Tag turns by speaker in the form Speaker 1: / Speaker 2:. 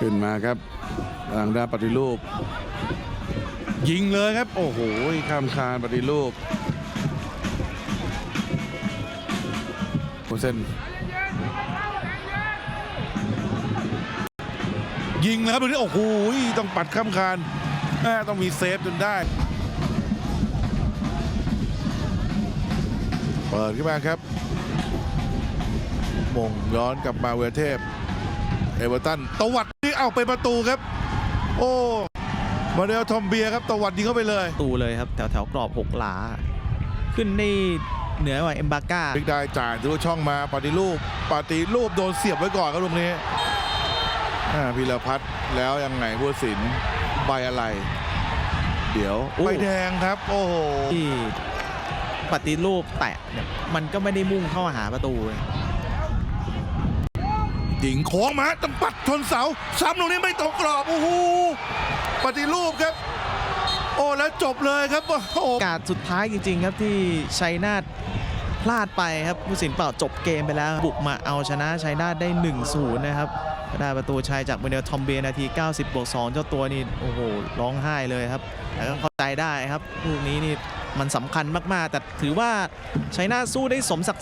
Speaker 1: ขึ้นมาครับทางด้านปฏิรูป ยิงเลยครับ โอ้โหข้ามคานปฏิรูปโอเซนยิงแล้วครับตรงนี้โอ้โหต้องปัดข้ามคานแม่ต้องมีเซฟจนได้ เปิดขึ้นมาครับมงย้อนกลับมาเวลเทพ เอเวอร์ตันตวัด เอาเป็นประตูครับ โอ้มาเดลทอมเบียร์ครับตวัดยิงเข้าไปเลย
Speaker 2: ตูเลยครับ แถวแถวๆกรอบหกหลา ขึ้นได้เหนือกว่าเอ็มบาก้า
Speaker 1: บิ๊กได้จ่ายทะลุช่องมาปฏิรูปปฏิรูปโดนเสียบไว้ก่อนครับตรงนี้อ่าพิรพัฒน์แล้วยังไงผู้สินใบอะไร เดี๋ยว
Speaker 2: โอ้
Speaker 1: ใบแดงครับ โอ้โห
Speaker 2: ที่ปฏิรูปแตะเนี่ยมันก็ไม่ได้มุ่งเข้าหาประตู เลย
Speaker 1: ยิงโค้งมาต้องปัดชนเสาซ้ำตรงนี้ไม่ตรงกรอบโอ้โหปฏิรูปครับ โอ้แล้วจบเลยครับโอ้โห
Speaker 2: โอกาสสุดท้ายจริง ๆ ครับที่ชัยนาทพลาดไปครับผู้สินเปล่าจบเกมไปแล้ว บุกมาเอาชนะชัยนาทได้ 1-0 นะครับได้ประตูชัยจากเบเนลทอมเบนาที 90บวก2เจ้าตัวนี่โอ้โหร้องไห้เลยครับแต่ก็เข้าใจได้ครับลูกนี้นี่มันสำคัญมากๆ แต่ถือว่าชัยนาทสู้ได้สมศักดิ์ศรี